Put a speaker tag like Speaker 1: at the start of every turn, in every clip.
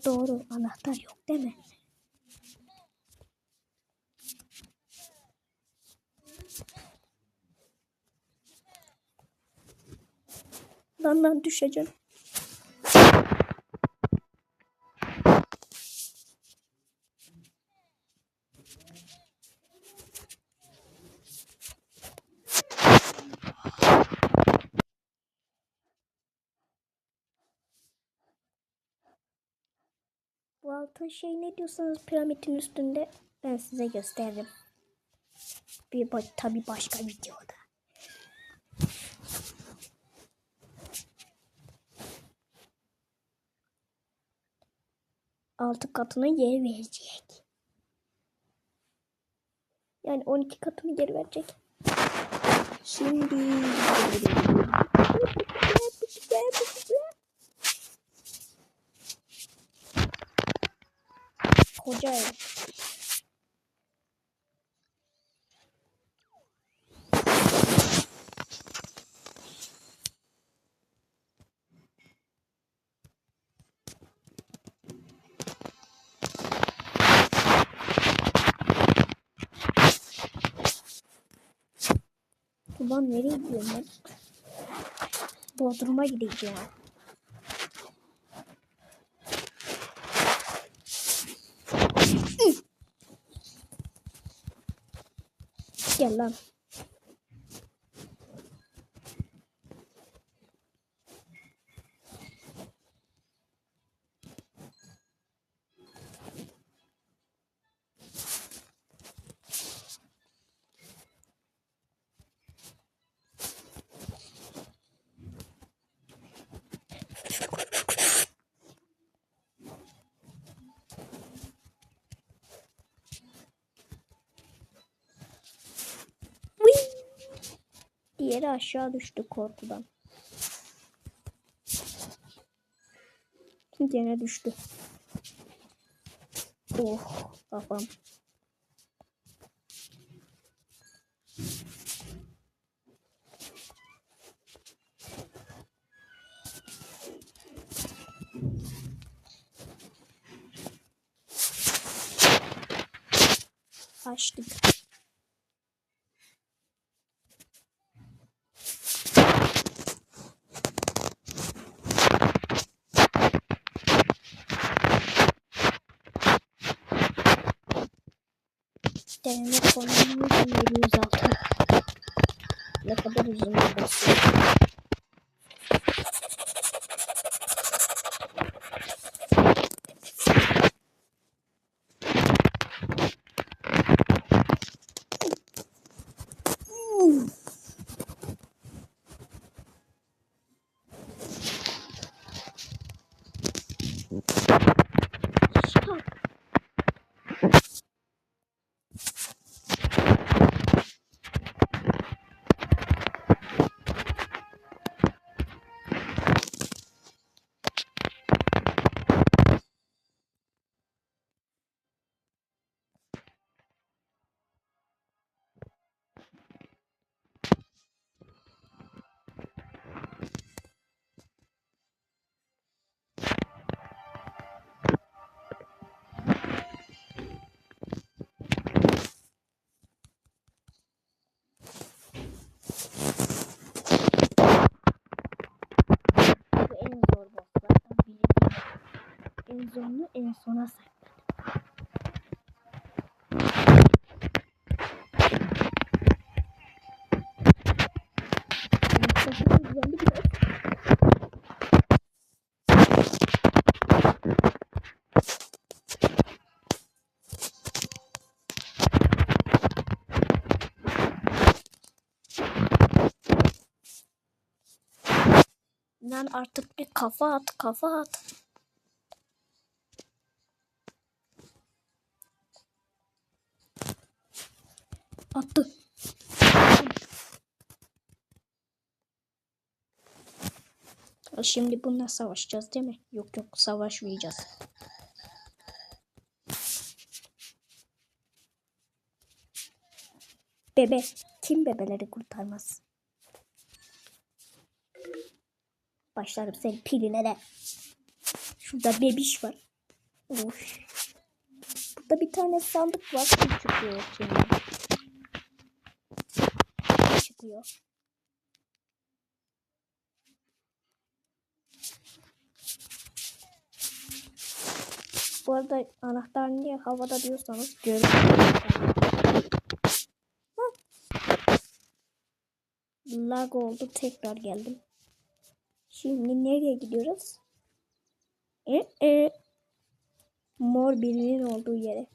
Speaker 1: Ha doğru anahtar yok değil mi? Lan lan düşeceğim. Şey ne diyorsanız piramidin üstünde ben size gösteririm. Bir tabi başka videoda. Altı katını geri verecek. Yani 12 katını geri verecek. Şimdi Ulan nereye gidiyorum ben? Bodrum'a gideceğim. Gel lan. Diğeri aşağı düştü korkudan. Gene düştü. Oh kafam. Açtık. Deneme konumunu veriyoruz altı. Ne Zorunu en sona sakladım. Lan artık bir kafa at, kafa at. Attı. Ha, Şimdi bununla savaşacağız değil mi? Yok yok savaşmayacağız. Bebe. Kim bebeleri kurtarmaz? Başlarım senin piline de. Şurada bebiş var. Of. Burada bir tane sandık var. İçinden. Su çıkıyor. Bu arada anahtar niye havada diyorsanız görüyorum. Lag oldu tekrar geldim. Şimdi nereye gidiyoruz? E, e. Mor birinin olduğu yere.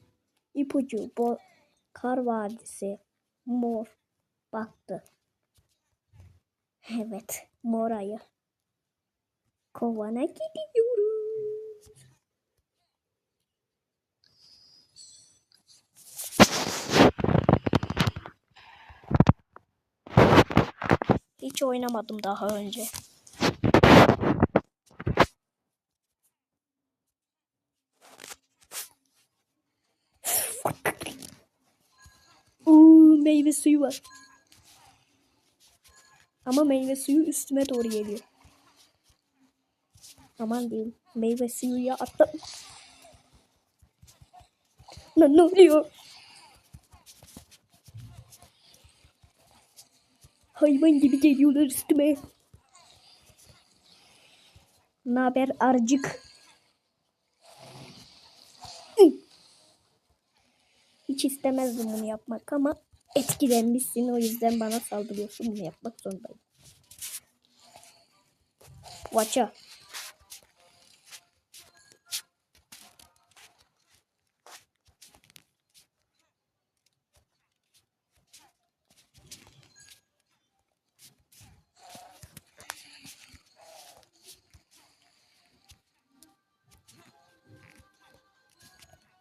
Speaker 1: İpucu, bo kar vadisi, mor, baktı. Evet, mor ayı. Kovana gidiyoruz. Hiç oynamadım daha önce. Uuu meyve suyu var. Ama meyve suyu üstüme doğru geliyor. Aman diyeyim. Meyve suyu ya atla. Lan ne oluyor? Hayvan gibi geliyorlar üstüme. Ne haber arcık? Hiç istemezdim bunu yapmak ama etkilenmişsin o yüzden bana saldırıyorsun bunu yapmak zorundayım. Vaça.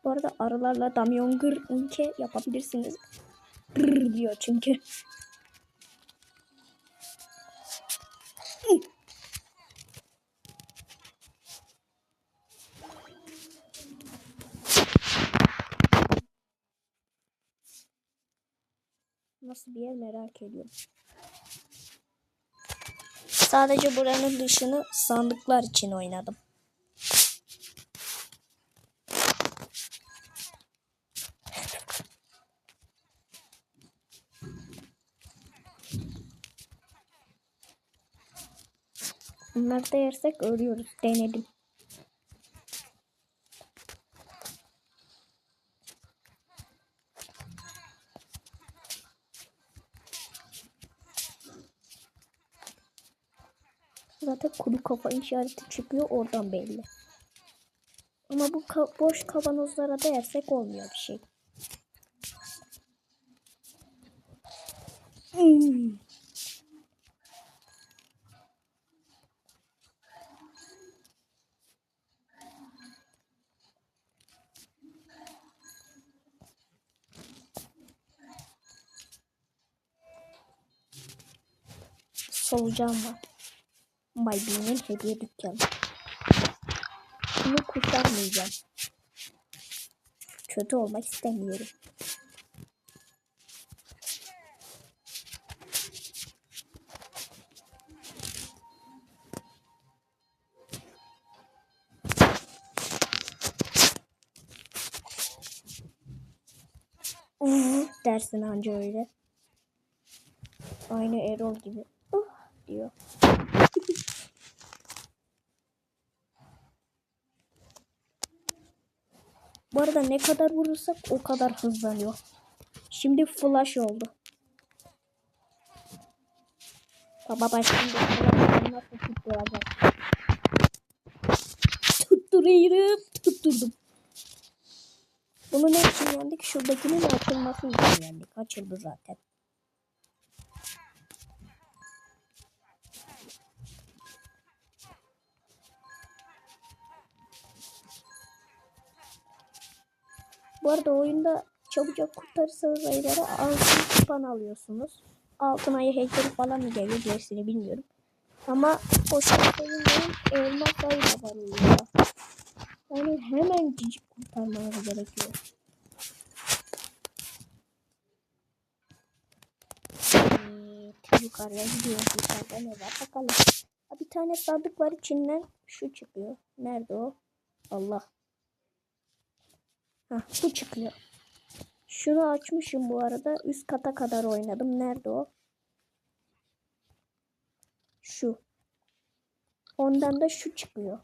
Speaker 1: Bu arada arılarla damyon gır unke yapabilirsiniz. Gır diyor çünkü. Nasıl bir yer merak ediyorum. Sadece buranın dışını sandıklar için oynadım. Bunları da yersek ölüyoruz. Denedim. Zaten kuru kafa işareti çıkıyor oradan belli. Ama bu ka- boş kavanozlara da yersek olmuyor bir şey. Hmm. Solucan var. Maybe'nin hediye dükkanı. Bunu kurtarmayacağım. Kötü olmak istemiyorum. Uf, dersin anca öyle. Aynı Erol gibi. Diyor. Bu arada ne kadar vurursak o kadar hızlanıyor. Şimdi flash oldu. Baba flash'ı nasıl tutturacağım? Tutturuyorum. Tutturdum. Bunun ne için yendik? Şuradakinin açılması için yendik. Açıldı zaten. Bu arada oyunda çabucak kurtarırsanız ayıları altın kupan alıyorsunuz. Altın ayı heykeli falan mı geliyor gerisini bilmiyorum. Ama o şartların elmas ayı da var. Yani hemen cicik kurtarmanız gerekiyor. Evet, yukarıya gidiyoruz. Yukarıda ne var bakalım. Bir tane sandık var içinden şu çıkıyor. Nerede o? Allah. Hah, bu çıkıyor. Şunu açmışım bu arada. Üst kata kadar oynadım. Nerede o? Şu. Ondan da şu çıkıyor.